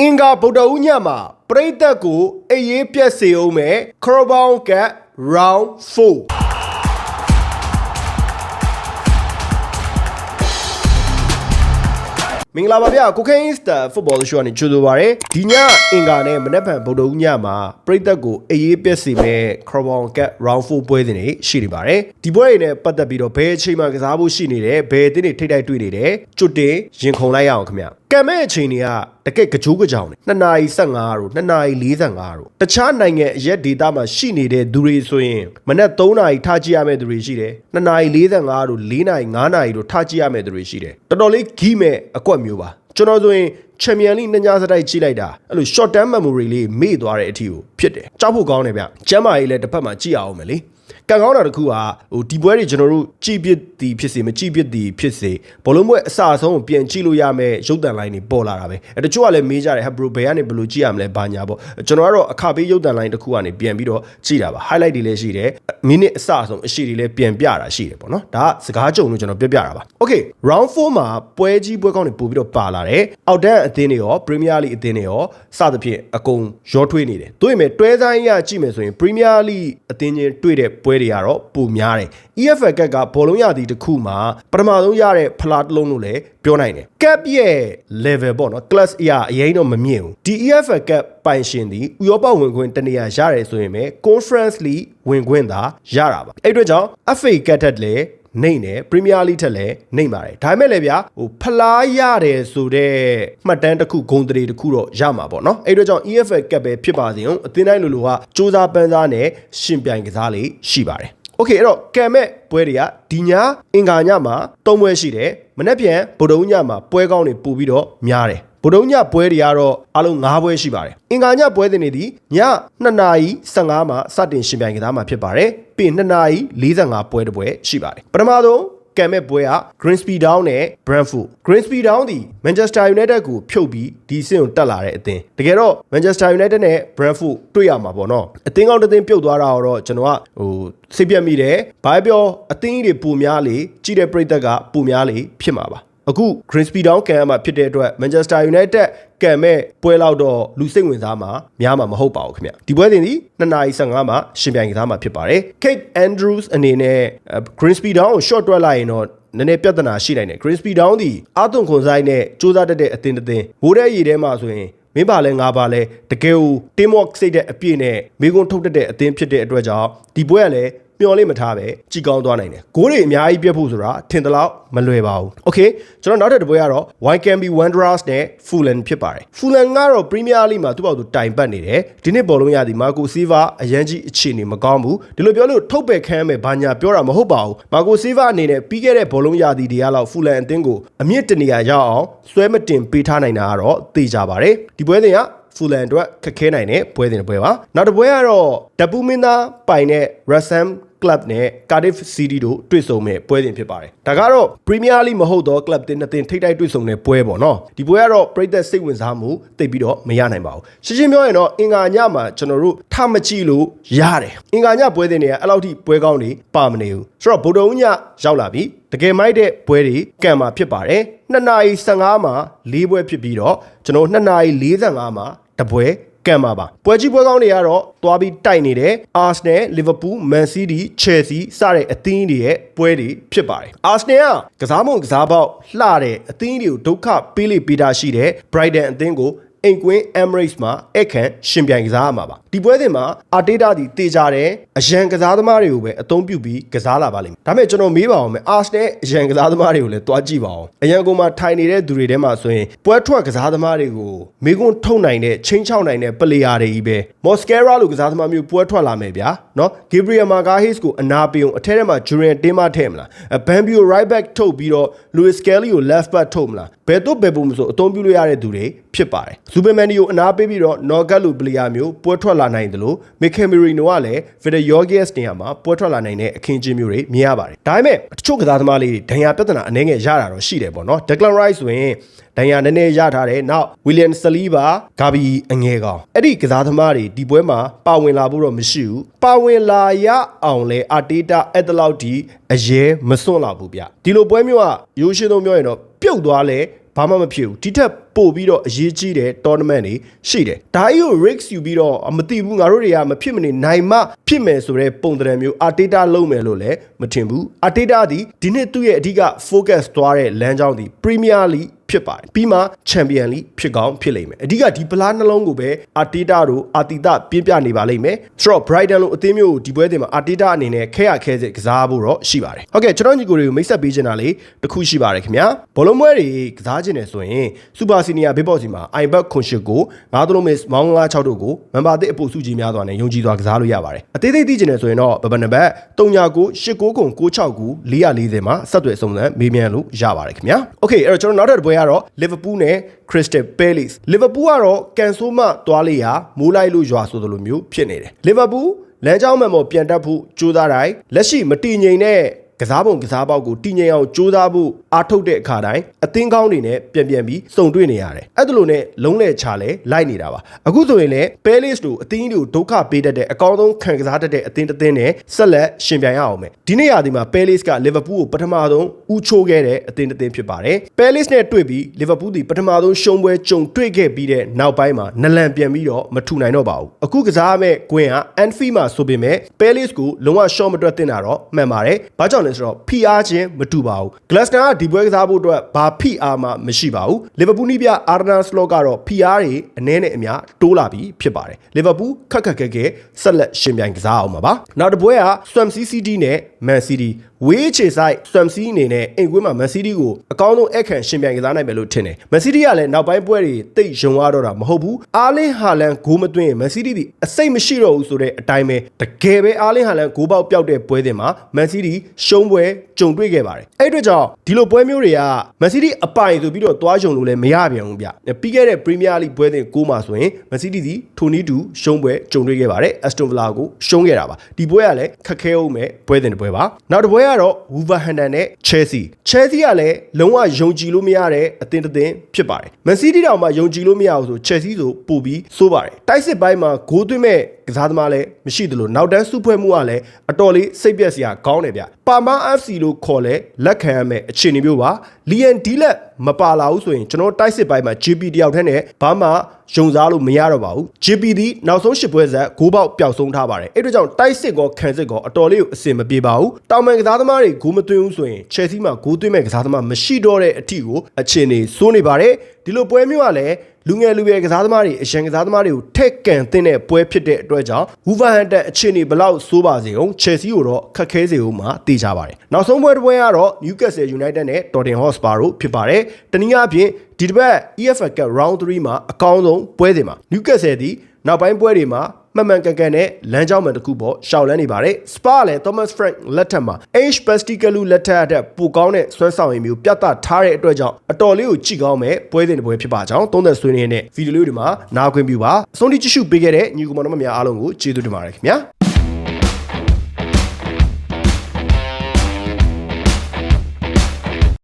အင်္ဂါဗုဒ္ဓဦးညမှာပရိသတ်ကိုအေးရေးပြက်စေအောင်မဲ့ခရဘောင်းကတ် round 4မင်္ဂလာပါဗျာကိုကိန်းစတာဖုတ်ဘောရှိုးကနေကြိုဆိုပါရစေဒီညအင်္ဂါနဲ့မနက်ဖြန်ဗုဒ္ဓဦးညမှာပရိသတ်ကိုအေးရေးပြက်စေမဲ့ခရဘောင်းကတ် round 4ပွဲစဉ်တွေရှိနေပါတယ်ဒီပွဲတွေနဲ့ပတ်သက်ပြီးတော့ဘယ်အချိန်မှကစားဖို့ရှိနေတယ်ဘယ်အသင်းတွေထိတ်တိုက်တွေ့နေတယ်ကျွတ်တင်ရင်ခုန်လိုက်ရအောင်ခင်ဗျ ကံမဲ့အချိန်တွေကတကက်ကြိုးကြောင်နေ2နာရီ15တို့2နာရီ45တို့တခြားနိုင်ငံအရက်ဒေတာမှာရှိနေတဲ့သူတွေဆိုရင်မနက်3နာရီထားကြည့်ရမယ့်သူတွေရှိတယ်2နာရီ45တို့4နာရီ5နာရီတို့ထားကြည့်ရမယ့်သူတွေရှိတယ်တော်တော်လေးဂီးမဲ့အကွက်မျိုးပါကျွန်တော်ဆိုရင်ချန်ပီယံလိနှစ်ညစတိုက်ကြည့်လိုက်တာအဲ့လို short term memory လေးမေ့သွားတဲ့အထီကိုဖြစ်တယ်ကြောက်ဖို့ကောင်းတယ်ဗျကျမ်းမာရေးလည်းတစ်ဖက်မှာကြည့်အောင်မယ်လေ ကံကောင်းတာတစ်ခုကဟိုဒီပွဲတွေကျွန်တော်တို့ကြည်ပစ်သည်ဖြစ်စေမကြည်ပစ်သည်ဖြစ်စေဘလုံးပွဲအစအဆုံးကိုပြန်ကြည့်လို့ရမယ်ရုပ်တံလိုင်းတွေပေါ်လာတာပဲအဲတချို့ကလည်းမေးကြတယ်ဟာဘရိုဘယ်ကနေဘယ်လိုကြည့်ရမလဲဘာညာပေါ့ကျွန်တော်ကတော့အခပေးရုပ်တံလိုင်းတစ်ခုကနေပြန်ပြီးတော့ကြည့်တာပါ highlight တွေလည်းရှိတယ်မိနစ်အစအဆုံးအရှိတွေလည်းပြန်ပြတာရှိတယ်ပေါ့နော်ဒါကစကားကြုံလို့ကျွန်တော်ပြပြတာပါ okay round 4မှာပွဲကြီးပွဲကောင်းတွေပို့ပြီးတော့ပါလာတယ်အောက်တန်းအသင်းတွေရော Premier League အသင်းတွေရောစသဖြင့်အကုန်ရောထွေးနေတယ်တို့ရင်မဲ့တွဲဆိုင်ရကြည့်မယ်ဆိုရင် Premier League အသင်းချင်းတွေ့တဲ့ပွဲတွေကတော့ပိုများတယ် EFL ကက်ကဘောလုံးရသည်တစ်ခုမှာပထမဆုံးရတဲ့ဖလားတစ်လုံးလို့လည်းပြောနိုင်တယ်ကက်ရဲ့ level ပေါ့နော် class အရာအရင်တော့မမြင့်ဘူးဒီ EFL ကက်ပိုင်ရှင်သည်ဥရောပဝင်ခွင့်တနေရာရတယ်ဆိုရင်ပဲ Conference League ဝင်ခွင့်သာရတာပါအဲ့အတွက်ကြောင့် FA ကက်တက်လည်း နေတယ်ပရီးမီးယားလိထက်လည်းနေပါတယ်ဒါပေမဲ့လည်းဗျာဟိုဖလားရတယ်ဆိုတော့မှတ်တမ်းတစ်ခုဂုံတရေတစ်ခုတော့ရမှာပေါ့နော်အဲ့အတွက်ကြောင့် EFL ကပ်ပဲဖြစ်ပါစေအောင်အသင်းတိုင်းလိုလိုကစူးစမ်းပန်းစားနဲ့ရှင်ပြိုင်ကစားလေးရှိပါတယ်โอเคအဲ့တော့ကံမဲ့ပွဲတွေကဒီညအင်္ဂါညမှာ၃ပွဲရှိတယ်မနေ့ပြန်ဗုဒ္ဓဦးညမှာပွဲကောင်းတွေပို့ပြီးတော့များတယ် ဗုဒ္ဓညပွဲတွေကတော့အလုံး၅ပွဲရှိပါတယ်။အင်္ဂါညပွဲတွေနေသည်ည2နာရီ15မှာစတင်ရှင်ပြိုင်ကစားမှာဖြစ်ပါတယ်။ပြီး2နာရီ45ပွဲတစ်ပွဲရှိပါတယ်။ပထမဆုံးကံမဲ့ပွဲက Grimsby Town နဲ့ Brentford Grimsby Town ဒီ Manchester United ကိုဖြုတ်ပြီးဒီအဆင့်ကိုတက်လာတဲ့အသင်းတကယ်တော့ Manchester United နဲ့ Brentford တွေ့ရမှာပေါ့နော်အသင်းကောင်းတစ်သင်းပြုတ်သွားတာတော့ကျွန်တော်ကဟိုစိတ်ပြတ်မိတယ်ဘာပြောအသင်းကြီးတွေပူများလေကြီးတဲ့ပြိသက်ကပူများလေဖြစ်မှာပါ အခု Grimsby Town ကန်ရမှာဖြစ်တဲ့အတွက် Manchester United ကန်မဲ့ပွဲလောက်တော့လူစိတ်ဝင်စားမှာများမှာမဟုတ်ပါဘူးခင်ဗျဒီပွဲစဉ်ဒီ2:15မှာရှင်ပြိုင်ကစားမှာဖြစ်ပါတယ် Kate Andrews အနေနဲ့ Grimsby Town ကို short တွက်လိုက်ရင်တော့နည်းနည်းပြဿနာရှိနိုင်တယ် Grimsby Town ဒီအာသွန်ခွန်ဆိုင်နဲ့စူးစမ်းတတ်တဲ့အသင်းတစ်သင်းဘိုးတဲ့ရည်ထဲမှာဆိုရင်မင်းပါလဲငါပါလဲတကယ်ကို team work စိတ်တဲ့အပြည့်နဲ့မိကုန်းထုတ်တတ်တဲ့အသင်းဖြစ်တဲ့အတွက်ကြောင့်ဒီပွဲကလည်း မျော်လေးမထားပဲကြည်ကောင်းသွားနိုင်တယ်ဂိုးတွေအများကြီးပြတ်ဖို့ဆိုတာထင်သလောက်မလွယ်ပါဘူးโอเคကျွန်တော်နောက်ထပ်တစ်ပွဲကတော့ Wycombe Wanderers နဲ့ Fulham ဖြစ်ပါတယ် Fulham ကတော့ Premier League မှာသူ့ဘောက်သူတိုင်ပတ်နေတယ်ဒီနှစ်ဘောလုံးရသည် Marco Silva အရန်ကြီးအခြေအနေမကောင်းဘူးဒီလိုပြောလို့ထုတ်ပယ်ခမ်းမယ်ဘာညာပြောတာမဟုတ်ပါဘူး Marco Silva အနေနဲ့ပြီးခဲ့တဲ့ဘောလုံးရသည်တရားလောက် Fulham အသင်းကိုအမြင့်တနေရာရောက်အောင်ဆွဲမတင်ပေးထားနိုင်တာကတော့သိကြပါတယ်ဒီပွဲစဉ်က ဖူလန်အတွက်ခက်ခဲနိုင်တဲ့ပွဲစဉ်တစ်ပွဲပါနောက်တစ်ပွဲကတော့ဒပူမင်းသားပိုင်တဲ့ Rassam Club နဲ့ Cardiff City တို့တွေ့ဆုံမဲ့ပွဲစဉ်ဖြစ်ပါတယ်ဒါကတော့ Premier League မဟုတ်တော့ club တင်နှစ်တင်ထိပ်တိုက်တွေ့ဆုံတဲ့ပွဲပေါ့နော်ဒီပွဲကတော့ပြည်သက်စိတ်ဝင်စားမှုတိတ်ပြီးတော့မရနိုင်ပါဘူးရှင်းရှင်းပြောရင်တော့အင်္ဂါညမှာကျွန်တော်တို့ထမကြည့်လို့ရတယ်အင်္ဂါညပွဲစဉ်တွေကအဲ့လောက်ထိပွဲကောင်းတွေပါမနေဘူးဆိုတော့ဗုဒ္ဓဦးညရောက်လာပြီတကယ်မိုက်တဲ့ပွဲတွေကံမှာဖြစ်ပါတယ်2နာရီ15မှာ၄ပွဲဖြစ်ပြီးတော့ကျွန်တော်2နာရီ45မှာ တပွဲကံပါပါပွဲကြီးပွဲကောင်းတွေကတော့သွားပြီးတိုက်နေတဲ့ Arsenal, Liverpool, Man City, Chelsea စတဲ့အသင်းတွေရဲ့ပွဲတွေဖြစ်ပါတယ် Arsenal ကကစားမုံကစားပေါက်လှတဲ့အသင်းတွေကိုဒုက္ခပေးလိပေးတာရှိတဲ့ Brighton အသင်းကို အိမ်ကွင်း Emirates မှာအခန့်ရှင်ပြိုင်ကစားရမှာပါဒီပွဲစဉ်မှာအာတေးတာဒီတေကြတယ်အရန်ကစားသမားတွေကိုပဲအသုံးပြုပြီးကစားလာပါလိမ့်မယ်ဒါပေမဲ့ကျွန်တော်မေးပါအောင်မယ်အာစနယ်အရန်ကစားသမားတွေကိုလည်းတွားကြည့်ပါအောင်အရန်ကုန်မှာထိုင်နေတဲ့သူတွေထဲမှာဆိုရင်ပွဲထွက်ကစားသမားတွေကိုမေကွန်းထုတ်နိုင်တဲ့ချင်းချောက်နိုင်တဲ့ပလေယာတွေကြီးပဲမော်စကဲရာလိုကစားသမားမျိုးပွဲထွက်လာမယ်ဗျာနော်ဂေဘရီယယ်မာဂါဟစ်ကိုအနာပေးအောင်အထက်ထဲမှာဂျူရန်တင်းမထည့်မလားဘန်ဘီယို right back ထုတ်ပြီးတော့လူးစ်ကယ်လီကို left back ထုတ်မလားဘယ်တော့ဘယ်ပုံမဆိုအသုံးပြုလို့ရတဲ့သူတွေဖြစ်ပါတယ်ဇူပီမန်ဒီကိုအနာပေးပြီးတော့နော်ဂတ်လိုပလေယာမျိုးပွဲထွက်လာနိုင်တယ်လို့မီကယ်မီရီနိုကလည်းဗီဒီယိုဂီယက်စ်နေရာမှာပွဲထွက်လာနိုင်တဲ့အခင်းချင်းမျိုးတွေမြင်ရပါတယ်ဒါပေမဲ့တချို့ကစားသမားလေးတွေဒဏ်ရာပြဿနာအနည်းငယ်ရတာတော့ရှိတယ်ပေါ့နော်ဒက်လန်ရိုက်ဆိုရင်ဒဏ်ရာနည်းနည်းရထားတယ်နောက်ဝီလီယံဆလီဘာဂါဘီအငယ်ကောင်အဲ့ဒီကစားသမားတွေဒီပွဲမှာပါဝင်လာဖို့တော့မရှိဘူးပါဝင်လာရအောင်လဲအာတေးတာအဲ့တလောက်ဒီအရေးမစွန့်လာဘူးဗျဒီလိုပွဲမျိုးကရိုးရှင်းသုံးပြောရင်တော့ပြုတ်သွားလဲဘာမှမဖြစ်ဘူးဒီထက် ပပို့ပြီးတော့အရေးကြီးတဲ့ tournament တွေရှိတယ်ဒါကြီးကို risk ယူပြီးတော့မသိဘူးငါတို့တွေကမဖြစ်မနေနိုင်မှဖြစ်မယ်ဆိုတဲ့ပုံသဏ္ဍာန်မျိုး Arteta လုံးမယ်လို့လည်းမထင်ဘူး Arteta ဒီဒီနှစ်သူ့ရဲ့အဓိက focus သွားတဲ့လမ်းကြောင်းဒီ Premier League ဖြစ်ပါတယ်ပြီးမှ Champion League ဖြစ်ကောင်းဖြစ်လိမ့်မယ်အဓိကဒီပလားနှလုံးကိုပဲအာတီတာတို့အာတီတာပြင်းပြနေပါလိမ့်မယ်ဆိုတော့ Brighton လို့အသင်းမျိုးကိုဒီပွဲတင်မှာအာတီတာအနေနဲ့ခဲရခဲစစ်ကစားဖို့တော့ရှိပါတယ်ဟုတ်ကဲ့ကျွန်တော်ညီကိုတွေကိုမိတ်ဆက်ပေးချင်တာလေးတစ်ခုရှိပါတယ်ခင်ဗျာဘောလုံးပွဲတွေကစားချင်တယ်ဆိုရင် Super Senior Big Boss စီမှာ iBet ခွန်ရှစ်ကို9သလုံး miss မောင်း96တို့ကိုမန်ပါသစ်အပိုစုကြီးများစွာနဲ့ယုံကြည်စွာကစားလို့ရပါတယ်အသေးသေးသိချင်တယ်ဆိုရင်တော့ဘဘနံပါတ်39 89ခု969 440မှာဆက်သွယ်စုံစမ်းမေးမြန်းလို့ရပါတယ်ခင်ဗျာโอเคအဲ့တော့ကျွန်တော်နောက်ထပ်တစ်ပွဲ ကတော့ Liverpool နဲ့ Crystal Palace Liverpool ကတော့ကန်ဆိုးမှသွားလေရာမိုးလိုက်လို့ရွာဆိုသလိုမျိုးဖြစ်နေတယ် Liverpool လမ်းကြောင်းမှန်ပေါ်ပြန်တက်ဖို့ကြိုးစားတိုင်းလက်ရှိမတည်ငြိမ်တဲ့ ကစားပုံကစားပေါက်ကိုတည်ငြိမ်အောင်ကြိုးစားဖို့အားထုတ်တဲ့အခါတိုင်းအသင်းကောင်းတွေနဲ့ပြန်ပြန်ပြီးစုံတွေ့နေရတယ်။အဲ့ဒါလိုနဲ့လုံးလဲချလဲလိုက်နေတာပါ။အခုဆိုရင်လည်း Palace တို့အသင်းတို့ဒုက္ခပေးတတ်တဲ့အကောင်းဆုံးခံကစားတတ်တဲ့အသင်းတစ်သင်းနဲ့ဆက်လက်ရှင်ပြိုင်ရအောင်မယ်။ဒီနေ့ရာသီမှာ Palace က Liverpool ကိုပထမဆုံးဦးချိုးခဲ့တဲ့အသင်းတစ်သင်းဖြစ်ပါတယ်။ Palace နဲ့တွေ့ပြီး Liverpool ဒီပထမဆုံးရှုံးပွဲကြုံတွေ့ခဲ့ပြီးတဲ့နောက်ပိုင်းမှာနလန်ပြန်ပြီးတော့မထူနိုင်တော့ပါဘူး။အခုကစားမဲ့ကွင်းက Anfield မှာဆိုပေမဲ့ Palace ကိုလုံးဝရှော့မတွက်တင်တာတော့မှန်ပါတယ်။ဘာကြောင့်လဲဆိုတော့ PR ချင်းမတူပါဘူး။ Glasner ကဒီပွဲကစားဖို့အတွက်ဘာ PR မှမရှိပါဘူး။ Liverpool နီးပြ Arsenal Slot ကတော့ PR တွေအနည်းနဲ့အများတိုးလာပြီးဖြစ်ပါတယ်။ Liverpool ခက်ခက်ခဲခဲဆက်လက်ရှင်ပြိုင်ကစားအောင်ပါပါ။နောက်တစ်ပွဲက Swansea City နဲ့ Man City ဝေးချေဆိုင် Swansea အနေနဲ့အိမ်ကွင်းမှာ Man City ကိုအကောင်းဆုံးအခန့်ရှင်ပြိုင်ကစားနိုင်မယ်လို့ထင်တယ်။ Man City ကလည်းနောက်ပိုင်းပွဲတွေတိတ်ယုံရတော့တာမဟုတ်ဘူး။အာလင်းဟာလန်ဂိုးမသွင်းရင် Man City ဒီအစိတ်မရှိတော့ဘူးဆိုတဲ့အတိုင်းပဲတကယ်ပဲအာလင်းဟာလန်ဂိုးပေါက်ပြောက်တဲ့ပွဲတင်မှာ Man City ရှုံးပွဲကြုံတွေ့ခဲ့ပါတယ်။အဲ့အတွက်ကြောင့်ဒီလိုပွဲမျိုးတွေက Man City အပိုင်ဆိုပြီးတော့သွားယုံလို့လည်းမရပြန်ဘူးဗျ။ပြီးခဲ့တဲ့ Premier League ပွဲတင်ကိုးမှာဆိုရင် Man City ဒီထိုနီးတူရှုံးပွဲကြုံတွေ့ခဲ့ပါတယ်။ Aston Villa ကိုရှုံးခဲ့တာပါ။ဒီပွဲကလည်းခက်ခဲအောင်မဲ့ပွဲတင်တစ်ပွဲပါ။နောက်တစ်ပွဲကတော့ Wolverhampton နဲ့ Chelsea Chelsea ကလည်းလုံးဝယုံကြည်လို့မရတဲ့အသင်းတစ်သင်းဖြစ်ပါတယ်။ Man City တောင်မှယုံကြည်လို့မရဘူးဆို Chelsea ဆိုပို့ပြီးစိုးပါတယ်။တိုက်စစ်ပိုင်းမှာဂိုးသွင်းမဲ့ကစားသမားလည်းမရှိသလိုနောက်တန်းစုဖွဲ့မှုကလည်းအတော်လေးစိတ်ပြက်စရာကောင်းတယ်ဗျ။ပါမာ FC လို့ခေါ်လဲလက်ခံရမယ်အခြေအနေမျိုးပါ။လီယန်ဒီလက်မပါလာဘူးဆိုရင်ကျွန်တော်တိုက်စစ်ပိုင်းမှာ GP တယောက်တည်းနဲ့ဘာမှယုံစားလို့မရတော့ပါဘူး။ GP ဒီနောက်ဆုံးရှစ်ပွဲဆက်ဂိုးပေါက်ပျောက်ဆုံးထားပါတယ်။အဲ့တို့ကြောင့်တိုက်စစ်ကောခံစစ်ကောအတော်လေးကိုအဆင်မပြေပါဘူး။တောင်ပန်ကစားသမားတွေဂိုးမသွင်းဘူးဆိုရင် Chelsea မှာဂိုးသွင်းမဲ့ကစားသမားမရှိတော့တဲ့အထိကိုအခြေအနေစိုးနေပါတယ်။ဒီလိုပွဲမျိုးကလည်း လူငယ်လူရွယ်ကစားသမားတွေအရန်ကစားသမားတွေကိုထက်ကန်တင်တဲ့ပွဲဖြစ်တဲ့အတွက်ကြောင့် Wolverhampton အခြေအနေဘလောက်ဆိုးပါစေအောင် Chelsea ကိုတော့ခက်ခဲစေဦးမှာသိကြပါတယ်။နောက်ဆုံးပွဲတစ်ပွဲကတော့ Newcastle United နဲ့ Tottenham Hotspur တို့ဖြစ်ပါတယ်။တနည်းအားဖြင့်ဒီတစ်ပတ် EFL Cup Round 3မှာအကောင်းဆုံးပွဲစဉ်မှာ Newcastle ဒီနောက်ပိုင်းပွဲတွေမှာ မှန်မှန်ကန်ကန်နဲ့လမ်းကြောင်းမှန်တစ်ခုပေါ်ရှောက်လန်းနေပါတယ်။ Spa လည်း Thomas Frank လက်ထက်မှာ H Postecoglou လက်ထက်အထက်ပိုကောင်းတဲ့ဆွဲဆောင်ရည်မျိုးပြသထားတဲ့အတွက်ကြောင့်အတော်လေးကိုကြည့်ကောင်းမဲ့ပွဲစဉ်တစ်ပွဲဖြစ်ပါကြောင်းသုံးသက်ဆွေးနွေးနေတဲ့ဗီဒီယိုလေးတွေမှာနားခွင့်ပြုပါအဆုံးထိကြည့်ရှုပေးခဲ့တဲ့ညီကောင်မတော်များအားလုံးကိုကျေးဇူးတင်ပါတယ်ခင်ဗျာ။